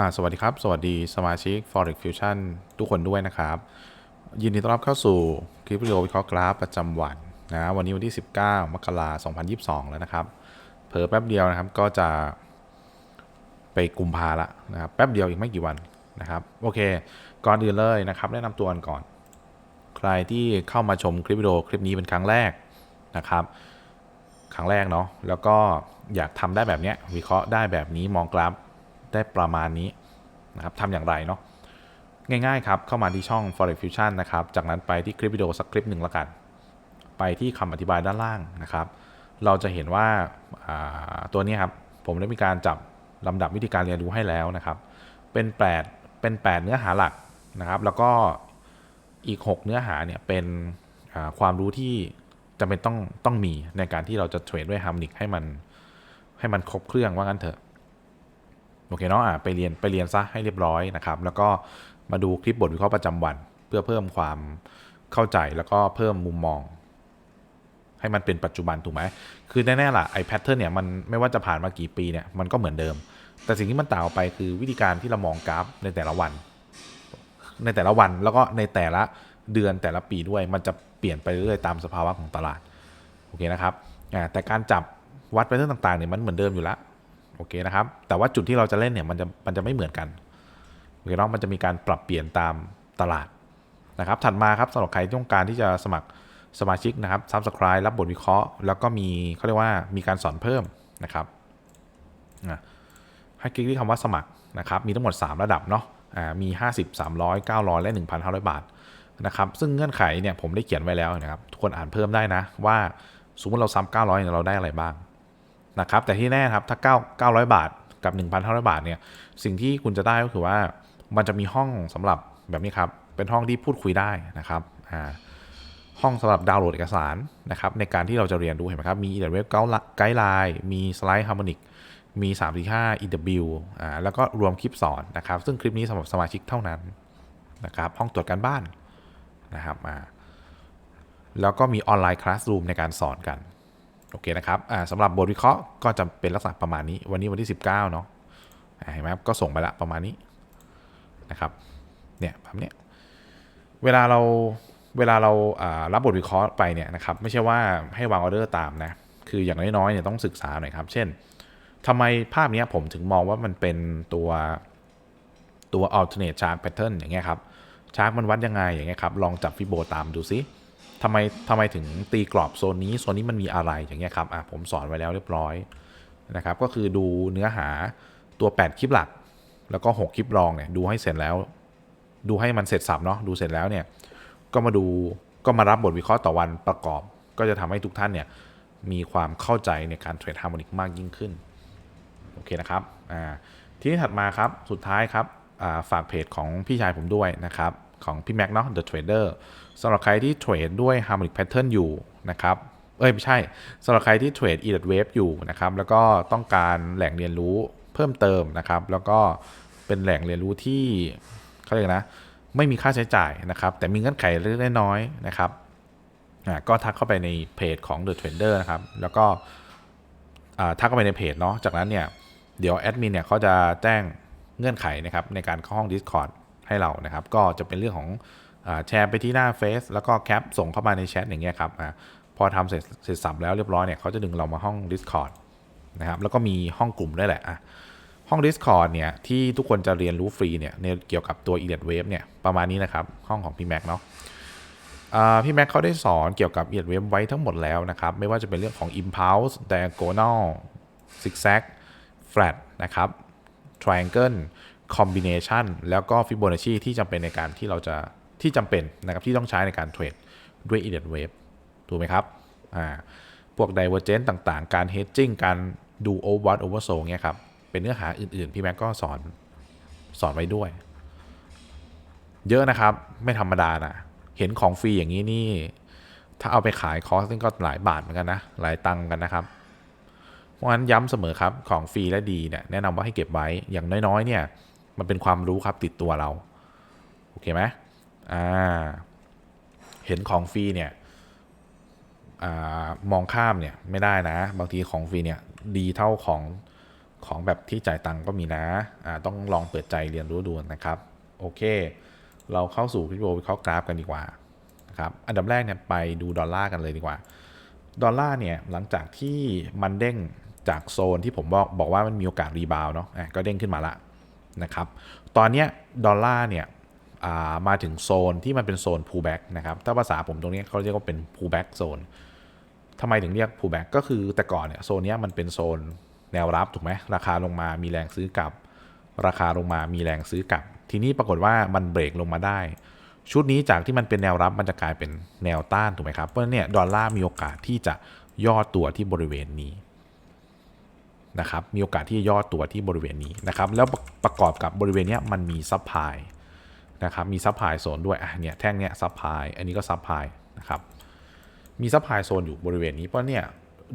่าสวัสดีครับ สวัสดีสมาชิก Forex Fusion ทุกคนด้วยนะครับ ยินดีต้อนรับเข้าสู่คลิปวิดีโอวิเคราะห์กราฟประจำวันนะวันนี้วันที่ 19 มกราคม 2022 แล้วนะครับ เผลอแป๊บเดียวนะครับก็จะไปกุมภาละนะครับแป๊บเดียวอีกไม่กี่วันนะครับโอเค ก่อนอื่นเลยนะครับ แนะนำตัวกันก่อน ใครที่เข้ามาชมคลิปวิดีโอคลิปนี้เป็นครั้งแรกนะครับครั้งแรกเนาะแล้วก็อยากทำได้แบบเนี้ยวิเคราะห์ได้แบบนี้มองกราฟ ได้ประมาณนี้นะครับทำอย่างไรเนาะง่ายๆครับ เข้ามาที่ช่อง forex fusion นะครับ จากนั้นไปที่คลิปวิดีโอสักคลิปหนึ่งแล้วกัน ไปที่คำอธิบายด้านล่างนะครับ เราจะเห็นว่าาตัวนี้ครับ ผมได้มีการจับลำดับวิธีการเรียนรู้ให้แล้วนะครับ เป็นแปดเป็นแปดเนื้อหาหลักนะครับ แล้วก็อีก 6 เนื้อหาเนี่ยเป็นความรู้ที่จำเป็นต้องต้องมีในการที่เราจะเทรดด้วยฮาร์มนิกให้มันให้มันครบเครื่องว่างั้นเถอะ โอเคเนาะอะไปเรียนไปเรียนซะให้เรียบร้อยนะครับ แล้วก็มาดูคลิปบทวิเคราะห์ประจำวัน เพื่อเพิ่มความเข้าใจแล้วก็เพิ่มมุมมอง ให้มันเป็นปัจจุบันถูกไหมคือแน่ๆล่ะไอ้แพทเทิร์นเนี่ยมันไม่ว่าจะผ่านมากี่ปีเนี่ยมันก็เหมือนเดิม แต่สิ่งที่มันต่างออกไปคือวิธีการที่เรามองกราฟในแต่ละวัน ในแต่ละวันแล้วก็ในแต่ละเดือนแต่ละปีด้วยมันจะเปลี่ยนไปเรื่อยๆตามสภาวะของตลาดโอเคนะครับแต่การจับวัดไปเรื่องต่างๆเนี่ยมันเหมือนเดิมอยู่แล้ว โอเคนะครับ แต่ว่าจุดที่เราจะเล่นเนี่ยมันจะมันจะไม่เหมือนกันโอเคเนาะมันจะมีการปรับเปลี่ยนตามตลาดนะครับ ถัดมาครับสำหรับใครต้องการที่จะสมัครสมาชิกนะครับ subscribe รับบทวิเคราะห์ แล้วก็มีเขาเรียกว่ามีการสอนเพิ่มนะครับให้คลิกที่คำว่าสมัครนะครับ มีทั้งหมด 3 ระดับเนาะอ่ามี 50 300 900 และ 1,500 บาทนะครับ ซึ่งเงื่อนไขเนี่ยผมได้เขียนไว้แล้วนะครับ ทุกคนอ่านเพิ่มได้นะ ว่าสมมติเราซ้ำ900เนี่ยเราได้อะไรบ้าง นะครับแต่ที่แน่ครับถ้า9 900 บาทกับ 1,500 บาทเนี่ยสิ่งที่คุณจะได้ก็คือว่ามันจะมีห้องสำหรับแบบนี้ครับ เป็นห้องที่พูดคุยได้นะครับอ่าห้องสำหรับดาวน์โหลดเอกสารนะครับในการที่เราจะเรียนรู้เห็นไหมครับ มีเว็บไกด์ไลน์มีสไลด์ฮาร์โมนิกมี 3 4 5 EW อ่าแล้วก็รวมคลิปสอนนะครับ ซึ่งคลิปนี้สำหรับสมาชิกเท่านั้นนะครับห้องตรวจการบ้านนะครับอ่าแล้วก็มีออนไลน์คลาสรูมในการสอนกัน โอเคนะครับอ่าสำหรับบทวิเคราะห์ก็จะเป็นลักษณะประมาณนี้ วันนี้วันที่ 19 เนาะเห็นไหมครับก็ส่งไปละประมาณนี้นะครับเนี่ยแบบเนี้ยเวลาเราเวลาเราอ่ารับบทวิเคราะห์ไปเนี่ยนะครับไม่ใช่ว่าให้วางออเดอร์ตามนะคืออย่างน้อยๆเนี่ยต้องศึกษาหน่อยครับ เช่นทำไมภาพเนี้ยผมถึงมองว่ามันเป็นตัวตัว alternate chart pattern อย่างเงี้ยครับชาร์กมันวัดยังไงอย่างเงี้ยครับลองจับฟิโบตามดูซิ ทำไมทำไมถึงตีกรอบโซนนี้โซนนี้มันมีอะไรอย่างเงี้ยครับอะผมสอนไว้แล้วเรียบร้อยนะครับ ก็คือดูเนื้อหาตัว 8 คลิปหลัก แล้วก็ 6 คลิปรองเนี่ยดูให้เสร็จแล้ว ดูให้มันเสร็จสับเนาะดูเสร็จแล้วเนี่ยก็มาดูก็มารับบทวิเคราะห์ต่อวันประกอบ ก็จะทำให้ทุกท่านเนี่ยมีความเข้าใจในการเทรดฮาร์โมนิกมากยิ่งขึ้นโอเคนะครับอ่าทีนี้ถัดมาครับสุดท้ายครับอ่าฝากเพจของพี่ชายผมด้วยนะครับของพี่แม็กเนาะ The Trader สำหรับใครที่เทรดด้วย Harmonic Pattern อยู่นะครับ เอ้ย ไม่ใช่สำหรับใครที่เทรด e l i t Wave อยู่นะครับ แล้วก็ต้องการแหล่งเรียนรู้เพิ่มเติมนะครับ แล้วก็เป็นแหล่งเรียนรู้ที่เขาเรียกนะ ไม่มีค่าใช้จ่ายนะครับ แต่มีเงื่อนไขเล็กน้อยนะครับก็ทักเข้าไปในเพจของ The Trader นะครับ แล้วก็ทักเข้าไปในเพจเนาะ จากนั้นเนี่ย เดี๋ยวแอดมินเนี่ยเขาจะแจ้งเงื่อนไขนะครับในการเข้าห้อง Discord ให้เรานะครับ ก็จะเป็นเรื่องของ แชร์ไปที่หน้าเฟซแล้วก็แคปส่งเข้ามาในแชทอย่างเงี้ยครับอพอทำเสร็จเสร็จสับแล้วเรียบร้อยเนี่ยเขาจะดึงเรามาห้อง Discord นะครับแล้วก็มีห้องกลุ่มด้วยแหละอะห้อง Discord เนี่ยที่ทุกคนจะเรียนรู้ฟรีเนี่ยในเกี่ยวกับตัว e l i t Wave เนี่ยประมาณนี้นะครับ ห้องของพี่แม็กเนาะพี่แม็กเขาได้สอนเกี่ยวกับเอียดเวฟไว้ทั้งหมดแล้วนะครับ ไม่ว่าจะเป็นเรื่องของ impulse diagonal zigzag flat นะครับ triangle combination แล้วก็ Fibonacci ที่จำเป็นในการที่เราจะ ที่จำเป็นนะครับที่ต้องใช้ในการเทรดด้วย Elliott Wave ถูกไหมครับอ่าพวก divergence ต่างๆ การ hedging การดู overbought oversold เงี้ยครับเป็นเนื้อหาอื่นๆ พี่แม็กก็สอนสอนไว้ด้วย เยอะนะครับไม่ธรรมดานะเห็นของฟรีอย่างนี้นี่ ถ้าเอาไปขายคอสนี่ก็หลายบาทเหมือนกันนะ หลายตังค์กันนะครับ เพราะฉะนั้นย้ำเสมอครับของฟรีและดีเนี่ยแนะนำว่าให้เก็บไว้อย่างน้อยๆเนี่ย มันเป็นความรู้ครับติดตัวเรา โอเคไหม อ่าเห็นของฟรีเนี่ยอามองข้ามเนี่ยไม่ได้นะ บางทีของฟรีเนี่ยดีเท่าของของแบบที่จ่ายตังก็มีนะอ่าต้องลองเปิดใจเรียนรู้ดูนะครับ โอเค เราเข้าสู่คริปโตวิเคราะห์กราฟกันดีกว่านะครับอันดับแรกเนี่ยไปดูดอลลาร์กันเลยดีกว่า ดอลลาร์เนี่ยหลังจากที่มันเด้งจากโซนที่ผมบอกบอกว่ามันมีโอกาสรีบาวเนาะอะก็เด้งขึ้นมาละนะครับ ตอนเนี้ยดอลลาร์เนี่ย มาถึงโซนที่มันเป็นโซน pullback นะครับ ถ้าภาษาผมตรงนี้เขาเรียกว่าเป็น pullback zone ทำไมถึงเรียก pullback ก็คือแต่ก่อนเนี่ยโซนนี้มันเป็นโซนแนวรับถูกไหมราคาลงมามีแรงซื้อกลับ ราคาลงมามีแรงซื้อกลับ ทีนี้ปรากฏว่ามันเบรกลงมาได้ ชุดนี้จากที่มันเป็นแนวรับมันจะกลายเป็นแนวต้านถูกไหมครับเพราะฉะนั้นเนี่ยดอลลาร์มีโอกาสที่จะย่อตัวที่บริเวณนี้นะครับมีโอกาสที่จะย่อตัวที่บริเวณนี้นะครับแล้วประกอบกับบริเวณนี้มันมีซับพลาย นะครับมีซับพลายโซนด้วยอะเนี่ยแท่งเนี้ยซับพลายอันนี้ก็ซับพลายนะครับมีซับพลายโซนอยู่บริเวณนี้เพราะเนี่ย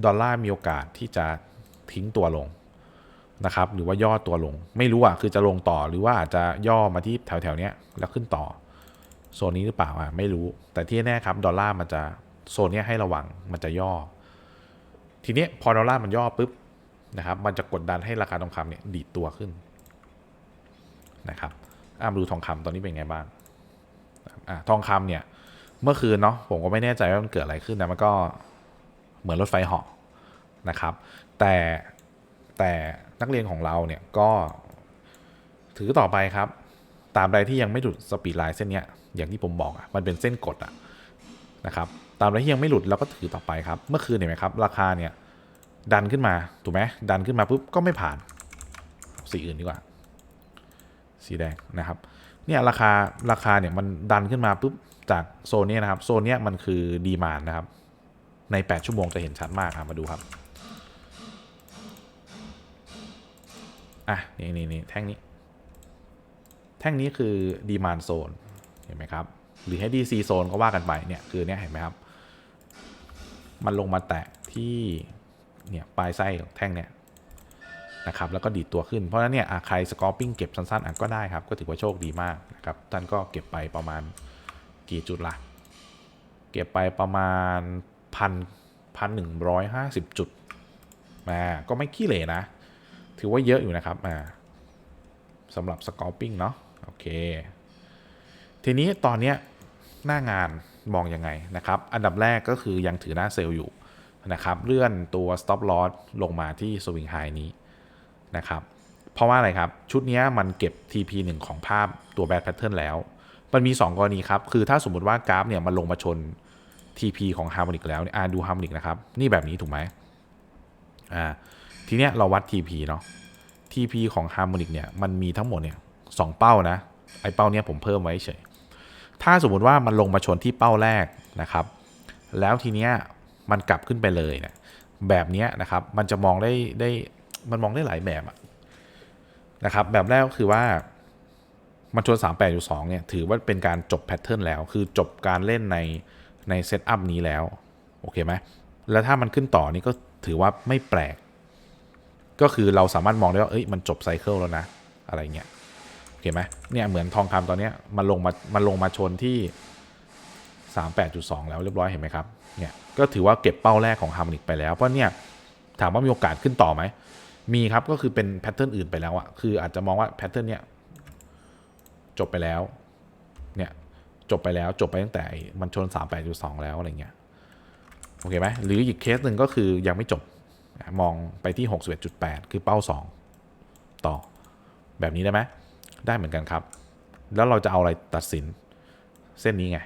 ดอลลาร์มีโอกาสที่จะทิ้งตัวลงนะครับหรือว่าย่อตัวลงไม่รู้อะคือจะลงต่อหรือว่าอาจจะย่อมาที่แถวแถวๆเนี้ยแล้วขึ้นต่อโซนนี้หรือเปล่าอะไม่รู้ แต่ที่แน่ครับดอลลาร์มันจะโซนนี้ให้ระวังมันจะย่อ ทีนี้พอดอลลาร์มันย่อปุ๊บนะครับมันจะกดดันให้ราคาทองคำเนี่ยดีดตัวขึ้นนะครับ อะมาดูทองคำตอนนี้เป็นไงบ้างอะทองคำเนี่ย เมื่อคืนเนาะผมก็ไม่แน่ใจว่ามันเกิดอะไรขึ้นนะมันก็เหมือนรถไฟเหาะนะครับ แต่แต่นักเรียนของเราเนี่ยก็ถือต่อไปครับ ตามใดที่ยังไม่หลุดสปีดไลน์เส้นเนี้ยอย่างที่ผมบอกอะมันเป็นเส้นกดอะนะครับตามใดที่ยังไม่หลุดเราก็ถือต่อไปครับ เมื่อคืนเห็นไหมครับ ราคาเนี่ยดันขึ้นมาถูกไหมดันขึ้นมาปุ๊บก็ไม่ผ่านสีอื่นดีกว่า สีแดงนะครับเนี่ยราคาราคาเนี่ยมันดันขึ้นมาปุ๊บจากโซนนี้นะครับโซนนี้มันคือดีมานนะครับ ใน 8 ชั่วโมงจะเห็นชัดมากครับมาดูครับอะนี่นี่นี่แท่งนี้ แท่งนี้คือดีมานโซนเห็นไหมครับ หรือให้ DC โซนก็ว่ากันไปเนี่ยคือเนี่ยเห็นไหมครับ มันลงมาแตะที่เนี่ยปลายไส้ของแท่งเนี่ย นะครับแล้วก็ดีดตัวขึ้นเพราะฉะนั้นเนี่ยใครสกอร์ปิ้งเก็บสั้นๆอะก็ได้ครับ ก็ถือว่าโชคดีมากนะครับท่านก็เก็บไปประมาณกี่จุดละเก็บไปประมาณพันพันหนึ่งร้อยห้าสิบจุดมาก็ไม่ขี้เหร่นะ ถือว่าเยอะอยู่นะครับอ่าสำหรับสกอร์ปิ้งเนาะโอเค ทีนี้ตอนเนี้ยหน้างานมองยังไงนะครับ อันดับแรกก็คือยังถือหน้าเซลล์อยู่นะครับ เลื่อนตัว stop loss ลงมาที่ swing high นี้ นะครับ เพราะว่าอะไรครับ ชุดนี้มันเก็บ TP 1 ของภาพตัว bad pattern แล้ว มันมี 2 กรณีครับ คือถ้าสมมุติว่ากราฟเนี่ยมันลงมาชน TP ของ harmonic แล้วเนี่ยอ่าดู harmonic นะครับ นี่แบบนี้ถูกไหมอ่าทีเนี้ยเราวัด TP เนาะ TP ของ Harmonic เนี่ยมันมีทั้งหมดเนี่ยสองเป้านะ ไอ้เป้าเนี้ยผมเพิ่มไว้เฉย ถ้าสมมุติว่ามันลงมาชนที่เป้าแรกนะครับ แล้วทีเนี้ยมันกลับขึ้นไปเลยเนี่ยแบบเนี้ยนะครับ มันจะมองได้ได้ มันมองได้หลายแบบะนะครับแบบแรกก็คือว่ามันชน38.2เนี่ยถือว่าเป็นการจบแพทเทิร์นแล้ว คือจบการเล่นในในเซตอัพนี้แล้ว โอเคไหมแล้วถ้ามันขึ้นต่อนี่ก็ถือว่าไม่แปลก ก็คือเราสามารถมองได้ว่า เอ้ยมันจบไซเคิลแล้วนะ อะไรเงี้ยโอเคไหมเนี่ยเหมือนทองคำตอนนี้มันลงมามันลงมาชนที่ 38.2 แล้วเรียบร้อยเห็นไหมครับเนี่ยก็ถือว่าเก็บเป้าแรกของ Harmonic ไปแล้วเพราะเนี่ยถามว่ามีโอกาสขึ้นต่อไหม มีครับก็คือเป็นแพทเทิร์นอื่นไปแล้วอะคืออาจจะมองว่าแพทเทิร์นเนี้ยจบไปแล้ว เนี่ยจบไปแล้วจบไปตั้งแต่มันชน 38.2 แล้วอะไรเงี้ยโอเคไหมหรืออีกเคสหนึ่งก็คือยังไม่จบมองไปที่ 61.8 คือเป้า 2 ต่อ แบบนี้ได้ไหมได้เหมือนกันครับ แล้วเราจะเอาอะไรตัดสินเส้นนี้ไง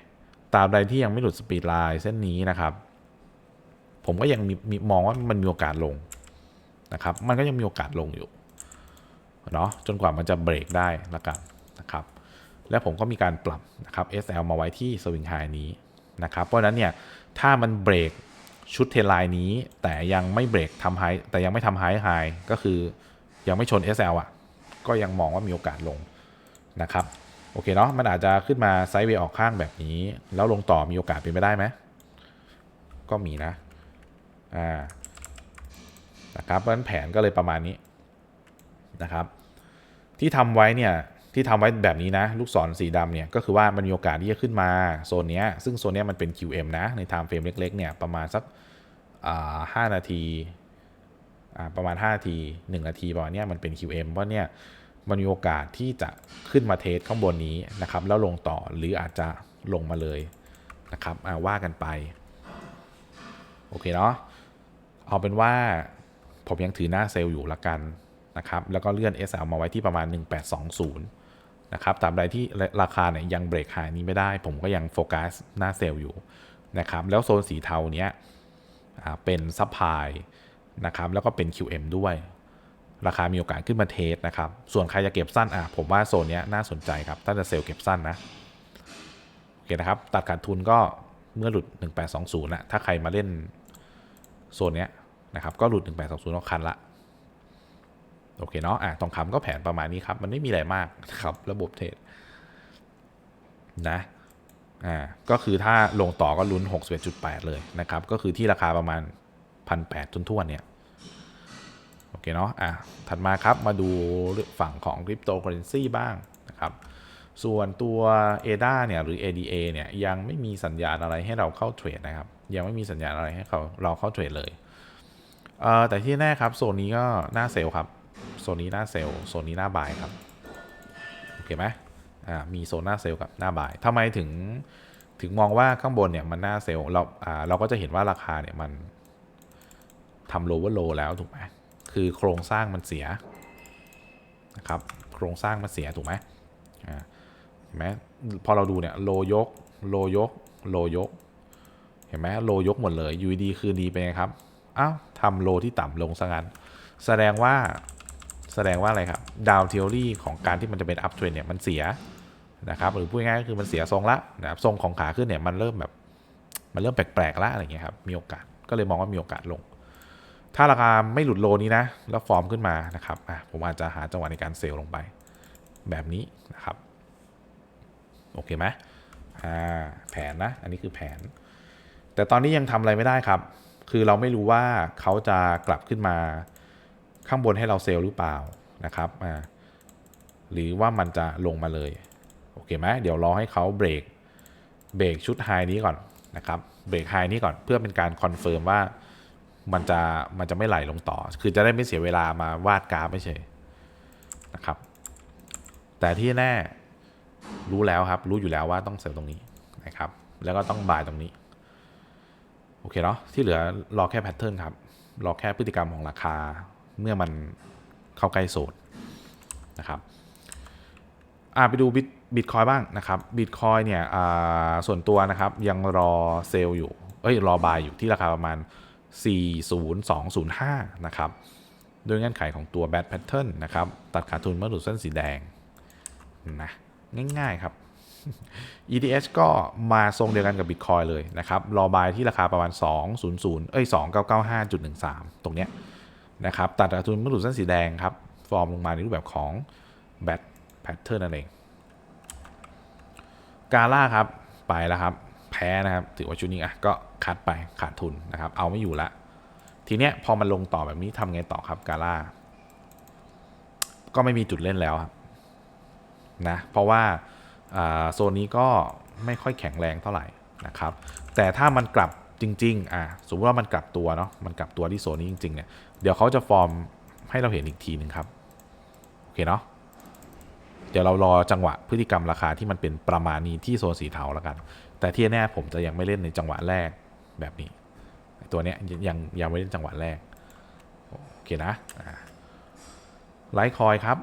ตราบใดที่ยังไม่หลุดสปีดไลน์เส้นนี้นะครับ ผมก็ยังมีมีมองว่ามันมีโอกาสลง นะครับ มันก็ยังมีโอกาสลงอยู่เนาะจนกว่ามันจะเบรกได้ละกันนะครับ และผมก็มีการปรับนะครับ SL มาไว้ที่สวิงไฮนี้นะครับ เพราะฉะนั้นเนี่ยถ้ามันเบรกชุดเทไลน์นี้ แต่ยังไม่เบรกทำไฮแต่ยังไม่ทำไฮไฮก็คือยังไม่ชน SL อะ ก็ยังมองว่ามีโอกาสลงนะครับโอเคเนาะมันอาจจะขึ้นมาไซด์เวย์ออกข้างแบบนี้ แล้วลงต่อมีโอกาสเป็นไปได้ไหมก็มีนะอ่า นะครับเพราะฉะนั้นแผนก็เลยประมาณนี้นะครับ ที่ทำไว้เนี่ยที่ทำไว้แบบนี้นะ ลูกศรสีดำเนี่ยก็คือว่ามันมีโอกาสที่จะขึ้นมาโซนนี้ซึ่งโซนนี้มันเป็น QM นะ ใน time frame เล็กๆเนี่ยประมาณสักห้านาทีประมาณ 5 นาที 1 นาทีประมาณเนี้ยมันเป็น QM เพราะเนี่ยมันมีโอกาสที่จะขึ้นมาเทสข้างบนนี้นะครับ แล้วลงต่อหรืออาจจะลงมาเลยนะครับว่ากันไป โอเคเนาะเอาเป็นว่า ผมยังถือหน้าเซลล์อยู่ละกันนะครับ แล้วก็เลื่อน SL มาไว้ที่ประมาณ 1820 นะครับตราบใดที่ราคาเนี่ยยังเบรกไฮนี้ไม่ได้ ผมก็ยังโฟกัสหน้าเซลล์อยู่นะครับ แล้วโซนสีเทาเนี้ยเป็นซัพพลายนะครับ แล้วก็เป็น QM ด้วย ราคามีโอกาสขึ้นมาเทสนะครับ ส่วนใครจะเก็บสั้นอะผมว่าโซนนี้น่าสนใจครับ ถ้าจะเซลล์เก็บสั้นนะ โอเคนะครับ ตัดขาดทุนก็เมื่อหลุด 1820นะถ้าใครมาเล่นโซนเนี้ย นะครับก็หลุด 1820ก็คันละโอเคเนาะอะทองคำก็แผนประมาณนี้ครับ มันไม่มีอะไรมากนะครับ ระบบเทรดนะอ่าก็คือถ้าลงต่อก็ลุ้น 61.8 เลยนะครับ ก็คือที่ราคาประมาณ 1,800ทุนทวนเนี่ยโอเคเนาะอะถัดมาครับมาดูฝั่งของคริปโตเคอเรนซีบ้างนะครับส่วนตัว ADA เนี่ยหรือ ADA เนี่ยยังไม่มีสัญญาณอะไรให้เราเข้าเทรดนะครับ ยังไม่มีสัญญาณอะไรให้เขาเราเข้าเทรดเลย เอ่อแต่ที่แน่ครับโซนนี้ก็หน้าเซลล์ครับโซนนี้หน้าเซลล์โซนนี้หน้าบายครับโอเคไหมอ่ามีโซนหน้าเซลล์กับหน้าบายทำไมถึงถึงมองว่าข้างบนเนี่ยมันหน้าเซลเราอ่าเราก็จะเห็นว่าราคาเนี่ยมันทำโลว์โลแล้วถูกไหมคือโครงสร้างมันเสียนะครับโครงสร้างมันเสียถูกไหมอ่าเห็นไหมพอเราดูเนี่ยโลยกโลยกโลยก เห็นไหมโลยกหมดเลยอยู่ดีคืนดีไปนไงครับ อ้าวทำโลที่ต่ำลงซะงั้น แสดงว่าแสดงว่าอะไรครับดาวเทอรี่ของการที่มันจะเป็นอัพเทรนเนี่ยมันเสียนะครับหรือพูดง่ายๆก็คือมันเสียทรงละนะครับทรงของขาขึ้นเนี่ยมันเริ่มแบบมันเริ่มแปลกๆละอะไรเงี้ยครับมีโอกาสก็เลยมองว่ามีโอกาสลง ถ้าราคาไม่หลุดโลนี้นะ แล้วฟอร์มขึ้นมานะครับอะผมอาจจะหาจังหวะในการเซลล์ลงไป แบบนี้นะครับโอเคไหมอ่าแผนนะ อันนี้คือแผน แต่ตอนนี้ยังทำอะไรไม่ได้ครับ คือเราไม่รู้ว่าเขาจะกลับขึ้นมาข้างบนให้เราเซลล์หรือเปล่านะครับอ่าหรือว่ามันจะลงมาเลย โอเคไหมเดี๋ยวรอให้เขาเบรกเบรกชุดไฮนี้ก่อนนะครับเบรกไฮนี้ก่อนเพื่อเป็นการคอนเฟิร์มว่ามันจะมันจะไม่ไหลลงต่อ คือจะได้ไม่เสียเวลามาวาดกราฟไม่ใช่นะครับ แต่ที่แน่รู้แล้วครับ รู้อยู่แล้วว่าต้องเซลล์ตรงนี้นะครับ แล้วก็ต้องบายตรงนี้ โอเคเนาะที่เหลือรอแค่แพทเทิร์นครับ รอแค่พฤติกรรมของราคาเมื่อมันเข้าใกล้โซนนะครับอ่าไปดูบิตบิตคอยบ้างนะครับบิตคอยเนี่ยอ่าส่วนตัวนะครับยังรอเซลล์อยู่ เอ้ยรอบายอยู่ที่ราคาประมาณ 40205 นะครับโดยเงื่อนไขของตัว Bad Pattern นะครับ ตัดขาดทุนเมื่อหลุดเส้นสีแดงนะง่ายๆครับ ETH ก็มาทรงเดียวกันกับ Bitcoin เลยนะครับ รอบายที่ราคาประมาณ 200 เอ้ย 2995.13 ตรงเนี้ยนะครับ ตัดขาดทุนเมื่อหลุดเส้นสีแดงครับ ฟอร์มลงมาในรูปแบบของ Bad Pattern นั่นเอง กาล่าครับ ไปแล้วครับ แพ้นะครับ ถือว่าชุดนี้อะก็คัดไปขาดทุนนะครับ เอาไม่อยู่ละ ทีเนี้ยพอมันลงต่อแบบนี้ทำไงต่อครับกาล่า ก็ไม่มีจุดเล่นแล้วครับนะ เพราะว่า โซนนี้ก็ไม่ค่อยแข็งแรงเท่าไหร่นะครับ แต่ถ้ามันกลับจริงๆอะสมมติว่ามันกลับตัวเนาะมันกลับตัวที่โซนนี้จริงๆเนี่ยเดี๋ยวเขาจะฟอร์มให้เราเห็นอีกทีหนึ่งครับโอเคเนาะเดี๋ยวเรารอจังหวะพฤติกรรมราคาที่มันเป็นประมาณนี้ที่โซนสีเทาแล้วกัน แต่ที่แน่ผมจะยังไม่เล่นในจังหวะแรกแบบนี้ ตัวเนี้ยยังยังไม่เล่นจังหวะแรกโอเคนะไลท์คอยครับ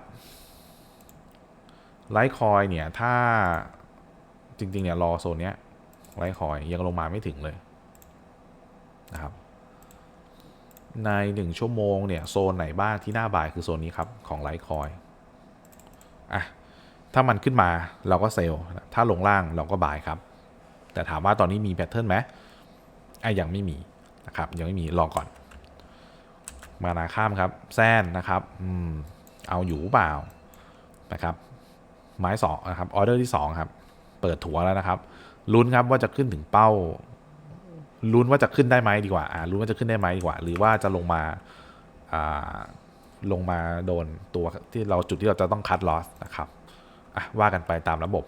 ไลท์คอยเนี่ยถ้าจริงๆเนี่ยรอโซนเนี้ยไลท์คอยยังลงมาไม่ถึงเลยนะครับในหนึ่งชั่วโมงเนี่ยโซนไหนบ้างที่หน้าบ่ายคือโซนนี้ครับ ของไลท์คอยอะถ้ามันขึ้นมาเราก็เซลล์ถ้าลงล่างเราก็บายครับ แต่ถามว่าตอนนี้มีแพทเทิร์นไหมอะยังไม่มีนะครับยังไม่มีรอก่อน มานาข้ามครับ แซนนะครับอืมเอาอยู่เปล่านะครับ ไม้สองนะครับออเดอร์ที่สองครับเปิดถัวแล้วนะครับลุ้นครับว่าจะขึ้นถึงเป้าลุ้นว่าจะขึ้นได้ไหมดีกว่าอ่าลุ้นว่าจะขึ้นได้ไหมดีกว่า หรือว่าจะลงมาอ่าลงมาโดนตัวที่เราจุดที่เราจะต้องคัดลอสนะครับอะว่ากันไปตามระบบ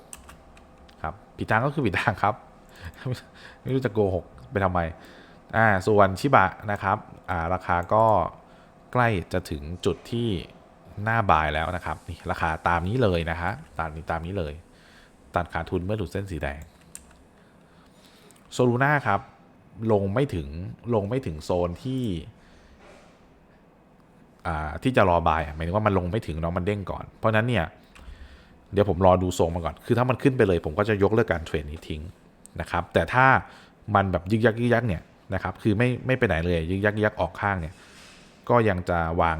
ครับผิดทางก็คือผิดทางครับ ไม่รู้จะโกหกไปทำไมอ่าส่วนชิบะนะครับอ่าราคาก็ใกล้จะถึงจุดที่ หน้าบายแล้วนะครับนี่ราคาตามนี้เลยนะฮะตามนี้ตามนี้เลยตัดขาดทุนเมื่อหลุดเส้นสีแดงโซลูน่าครับลงไม่ถึงลงไม่ถึงโซนที่อ่าที่จะรอบายหมายถึงว่ามันลงไม่ถึงเนาะมันเด้งก่อน เพราะฉะนั้นเนี่ยเดี๋ยวผมรอดูทรงมาก่อน คือถ้ามันขึ้นไปเลย ผมก็จะยกเลิกการเทรดนี้ทิ้งนะครับ แต่ถ้ามันแบบยึกยักยึกยักเนี่ยนะครับ คือไม่ไม่ไปไหนเลยยึกยักยึกยักออกข้างเนี่ย ก็ยังจะวาง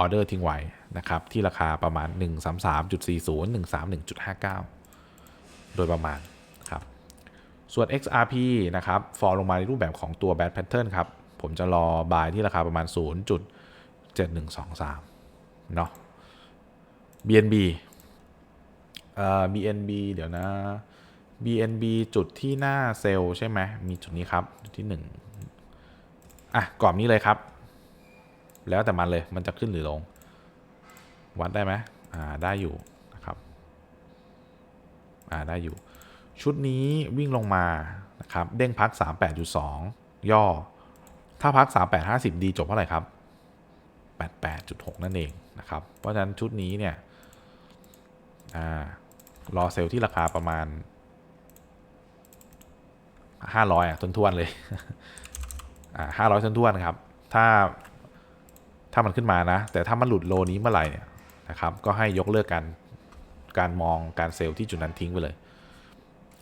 ออเดอร์ทิ้งไว้นะครับ ที่ราคาประมาณ 133.40 131.59 โดยประมาณครับส่วน XRP นะครับฟอลลงมาในรูปแบบของตัว Bad Pattern ครับ ผมจะรอบายที่ราคาประมาณ 0.7123 เนาะ BNB เอ่อ BNB เดี๋ยวนะ BNB จุดที่หน้าเซลล์ใช่ไหม มีจุดนี้ครับ จุดที่ 1 อะ กรอบนี้เลยครับ แล้วแต่มันเลยมันจะขึ้นหรือลง วัดได้ไหมอ่าได้อยู่นะครับอ่าได้อยู่ ชุดนี้วิ่งลงมานะครับเด้งพัก 38.2 ย่อ ถ้าพัก 3850 ดีจบเท่าไหร่ครับ 88.6 นั่นเองนะครับ เพราะฉะนั้นชุดนี้เนี่ยอ่ารอเซลล์ที่ราคาประมาณ 500 อะทวนๆเลยอ่า500ทวนๆครับ ถ้า ถ้ามันขึ้นมานะ แต่ถ้ามันหลุดโลนี้เมื่อไหร่เนี่ยนะครับก็ให้ยกเลิกการการมองการเซลล์ที่จุดนั้นทิ้งไปเลย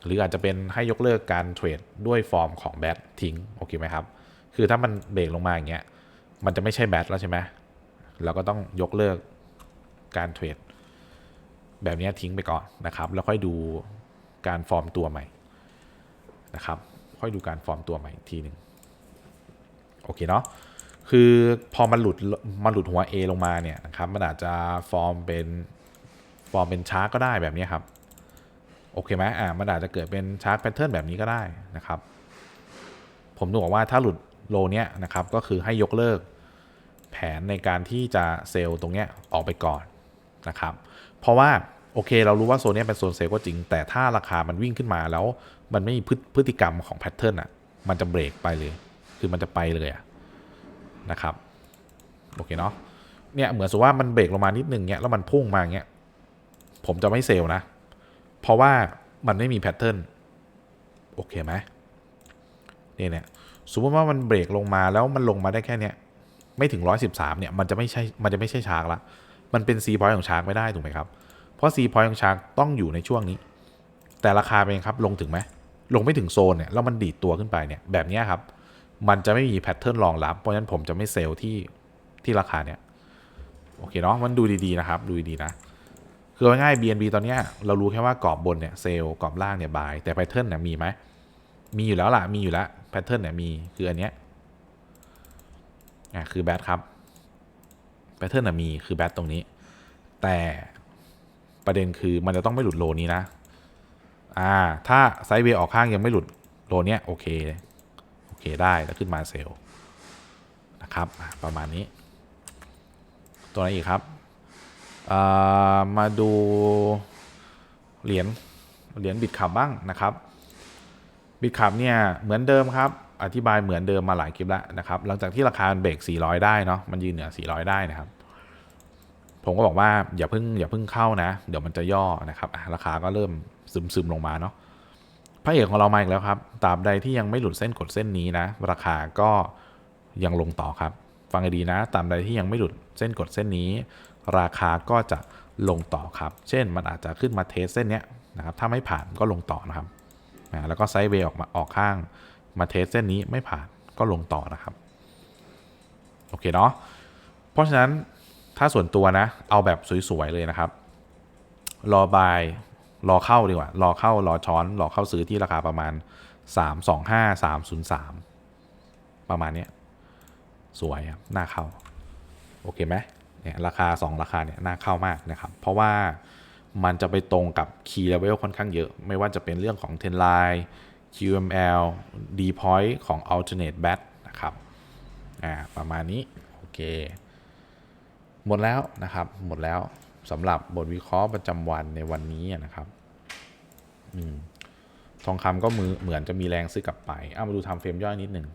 หรืออาจจะเป็นให้ยกเลิกการเทรดด้วยฟอร์มของแบททิ้งโอเคไหมครับคือถ้ามันเบรกลงมาอย่างเงี้ยมันจะไม่ใช่แบทแล้วใช่ไหมเราก็ต้องยกเลิกการเทรดแบบนี้ทิ้งไปก่อนนะครับแล้วค่อยดูการฟอร์มตัวใหม่นะครับค่อยดูการฟอร์มตัวใหม่อีกทีหนึ่งโอเคเนาะ คือพอมันหลุดมันหลุดหัว A ลงมาเนี่ยนะครับมันอาจจะฟอร์มเป็นฟอร์มเป็นชาร์กก็ได้แบบนี้ครับ โอเคไหมอ่ามันอาจจะเกิดเป็นชาร์กแพทเทิร์นแบบนี้ก็ได้นะครับ ผมต้องบอกว่าถ้าหลุดโลเนี้ยนะครับก็คือให้ยกเลิกแผนในการที่จะเซลล์ตรงเนี้ยออกไปก่อนนะครับ เพราะว่าโอเค เรารู้ว่าโซนเนี้ยเป็นโซนเซลล์ก็จริง แต่ถ้าราคามันวิ่งขึ้นมาแล้วมันไม่มีพฤติกรรมของแพทเทิร์นอะ มันจะเบรกไปเลย คือมันจะไปเลยอะ นะครับโอเคเนาะเนี่ยเหมือนสมมติว่ามันเบรกลงมานิดนึงเนี้ยแล้วมันพุ่งมาเงี้ยผมจะไม่เซลล์นะ เพราะว่ามันไม่มีแพทเทิร์นโอเคไหมเนี่ยเนี่ยสมมติว่ามันเบรกลงมาแล้วมันลงมาได้แค่เนี้ยไม่ถึง 113เนี่ยมันจะไม่ใช่มันจะไม่ใช่ชาร์กละมันเป็น C point ของชาร์กไม่ได้ถูกไหมครับ เพราะ C point ของชาร์กต้องอยู่ในช่วงนี้ แต่ราคาเป็นไงครับลงถึงไหมลงไม่ถึงโซนเนี่ยแล้วมันดีดตัวขึ้นไปเนี่ยแบบนี้ครับ มันจะไม่มีแพทเทิร์นรองรับ เพราะฉะนั้นผมจะไม่เซลล์ที่ที่ราคาเนี่ยโอเคเนาะมันดูดีๆนะครับ ดูดีๆนะ คือเอาง่ายๆ BNB ตอนเนี้ยเรารู้แค่ว่ากรอบบนเนี่ยเซลล์กรอบล่างเนี่ยบาย แต่แพทเทิร์นเนี่ยมีไหมมีอยู่แล้วล่ะ มีอยู่แล้วแพทเทิร์นเนี่ยมีคืออันเนี้ยอะคือแบทครับแพทเทิร์นมีคือแบทตรงนี้ แต่ประเด็นคือมันจะต้องไม่หลุดโลนี้นะ อ่า ถ้าไซด์เวย์ออกข้างยังไม่หลุดโลเนี้ยโอเค เคได้แล้วขึ้นมาเซลล์นะครับ ประมาณนี้ ตัวไหนอีกครับ มาดูเหรียญเหรียญบิตขับบ้างนะครับบิตขับเนี่ยเหมือนเดิมครับ อธิบายเหมือนเดิมมาหลายคลิปแล้วนะครับ หลังจากที่ราคาเบรก 400 ได้เนาะมันยืนเหนือ 400 ได้นะครับ ผมก็บอกว่าอย่าเพิ่งอย่าเพิ่งเข้านะ เดี๋ยวมันจะย่อนะครับ ราคาก็เริ่มซึมซึมๆลงมาเนาะ ระเอกของเรามาอีกแล้วครับตราบใดที่ยังไม่หลุดเส้นกดเส้นนี้นะ ราคาก็ยังลงต่อครับ ฟังให้ดีนะตราบใดที่ยังไม่หลุดเส้นกดเส้นนี้ ราคาก็จะลงต่อครับ เช่นมันอาจจะขึ้นมาเทสเส้นนี้นะครับ ถ้าไม่ผ่านก็ลงต่อนะครับแล้วก็ไซด์เวย์ออกมาออกข้างมาเทสเส้นนี้ไม่ผ่านก็ลงต่อนะครับ โอเคเนาะเพราะฉะนั้นถ้าส่วนตัวนะ เอาแบบสวยๆเลยนะครับ รอบาย รอเข้าดีกว่า รอเข้ารอช้อน รอเข้าซื้อที่ราคาประมาณ 3 2 5 3 0 3 ประมาณนี้สวยครับน่าเข้า โอเคไหมเนี่ยราคา 2 ราคาเนี่ยน่าเข้ามากนะครับ เพราะว่ามันจะไปตรงกับ key level ค่อนข้างเยอะ ไม่ว่าจะเป็นเรื่องของ 10 line QML D point ของ alternate bat นะครับอ่าประมาณนี้ โอเค หมดแล้วนะครับ หมดแล้ว สำหรับบทวิเคราะห์ประจำวันในวันนี้นะครับอทองคำก็มือเหมือนจะมีแรงซื้อกลับไปเอามาดูทำเฟรมย่อยนิดหนึ่ง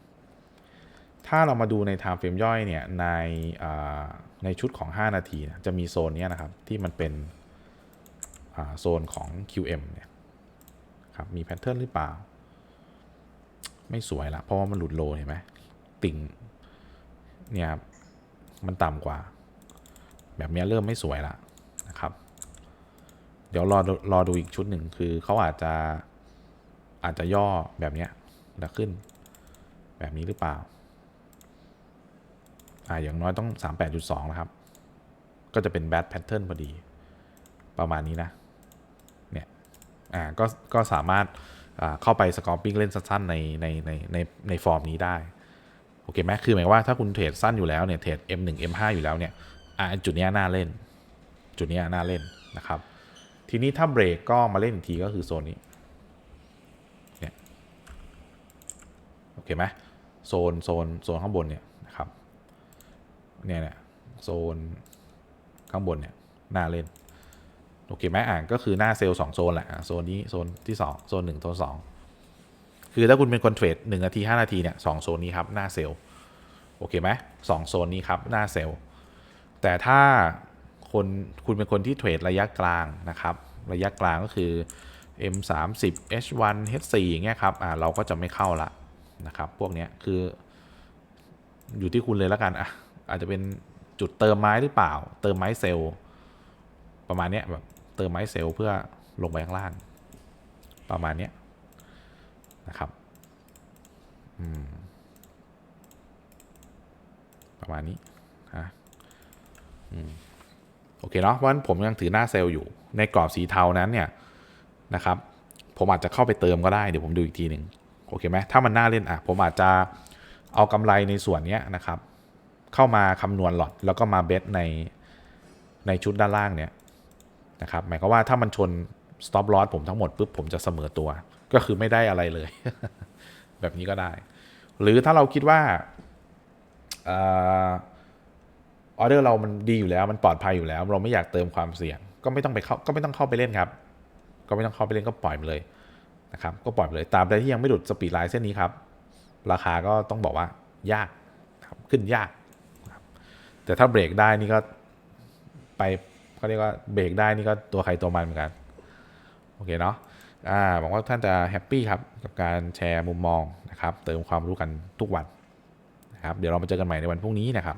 ถ้าเรามาดูใน time frame ย่อยเนี่ยในในชุดของ 5 นาทีนี่ยจะมีโซนนี้นะครับ ที่มันเป็นโซนของ QM เนี่ยครับมีแพทเทิร์นหรือเปล่า ไม่สวยละเพราะว่ามันหลุดโลเห็นไหมติ่งเนี่ยครับมันต่ำกว่า แบบนี้เริ่มไม่สวยละ นะครับ เดี๋ยวรอรอดูอีกชุดหนึ่งคือเขาอาจจะอาจจะย่อแบบเนี้ยแล้วขึ้น แบบนี้หรือเปล่าอ่าอย่างน้อยต้อง 38.2 นะครับ ก็จะเป็น bad pattern พอดี ประมาณนี้นะ เนี่ย อ่า ก็ ก็สามารถอ่าเข้าไป scalping เล่นสั้นๆในในในในในฟอร์มนี้ได้ โอเคไหมคือหมายว่าถ้าคุณเทรดสั้นอยู่แล้วเนี่ย เทรด M1 M5 อยู่แล้วเนี่ย อ่า จุดเนี้ยน่าเล่น จุดนี้น่าเล่นนะครับ ทีนี้ถ้าเบรกก็มาเล่นทีก็คือโซนนี้เนี่ยโอเคไหมโซนโซนโซนข้างบนเนี่ยนะครับเนี่ยเนี่ยโซนข้างบนเนี่ยน่าเล่นโอเคไหมอ่านก็คือหน้าเซลล์สองโซนแหละอะโซนนี้โซนที่สองโซนหนึ่งโซนสองคือถ้าคุณเป็นคนเทรดหนึ่งนาทีห้านาทีเนี่ยสองโซนนี้ครับหน้าเซลล์โอเคไหมสองโซนนี้ครับหน้าเซลล์แต่ถ้า คนคุณเป็นคนที่เทรดระยะกลางนะครับ ระยะกลางก็คือ M 3 0 H 1 H 4 อย่างเงี้ยครับอ่าเราก็จะไม่เข้าละนะครับ พวกเนี้ยคือ อยู่ที่คุณเลยแล้วกันอะอาจจะเป็นจุดเติมไม้หรือเปล่า เติมไม้เซลล์ประมาณเนี้ยแบบเติมไม้เซลล์เพื่อลงไปข้างล่าง ประมาณเนี้ยนะครับอืมประมาณนี้ฮะอืม โอเคเนาะเพราะฉะนั้นผมยังถือหน้าเซลล์อยู่ ในกรอบสีเทานั้นเนี่ยนะครับ ผมอาจจะเข้าไปเติมก็ได้เดี๋ยวผมดูอีกทีหนึ่งโอเคไหมถ้ามันน่าเล่นอะผมอาจจะเอากำไรในส่วนนี้นะครับ เข้ามาคำนวณหลอดแล้วก็มาเบสในในชุดด้านล่างเนี่ยนะครับหมายความว่าถ้ามันชน stop loss ผมทั้งหมดปุ๊บผมจะเสมอตัว ก็คือไม่ได้อะไรเลย แบบนี้ก็ได้ หรือถ้าเราคิดว่า ออเดอร์เรามันดีอยู่แล้วมันปลอดภัยอยู่แล้ว เราไม่อยากเติมความเสี่ยง ก็ไม่ต้องไปเข้าก็ไม่ต้องเข้าไปเล่นครับ ก็ไม่ต้องเข้าไปเล่นก็ปล่อยมันเลยนะครับก็ปล่อยไปเลยตามใดที่ยังไม่หลุดสปีดไลน์เส้นนี้ครับ ราคาก็ต้องบอกว่ายากครับขึ้นยากแต่ถ้าเบรกได้นี่ก็ไปเขาเรียกว่าเบรกได้นี่ก็ตัวใครตัวมันเหมือนกันโอเคเนาะอ่าหวังว่าท่านจะแฮปปี้ครับกับการแชร์มุมมองนะครับ เติมความรู้กันทุกวันนะครับ เดี๋ยวเรามาเจอกันใหม่ในวันพรุ่งนี้นะครับ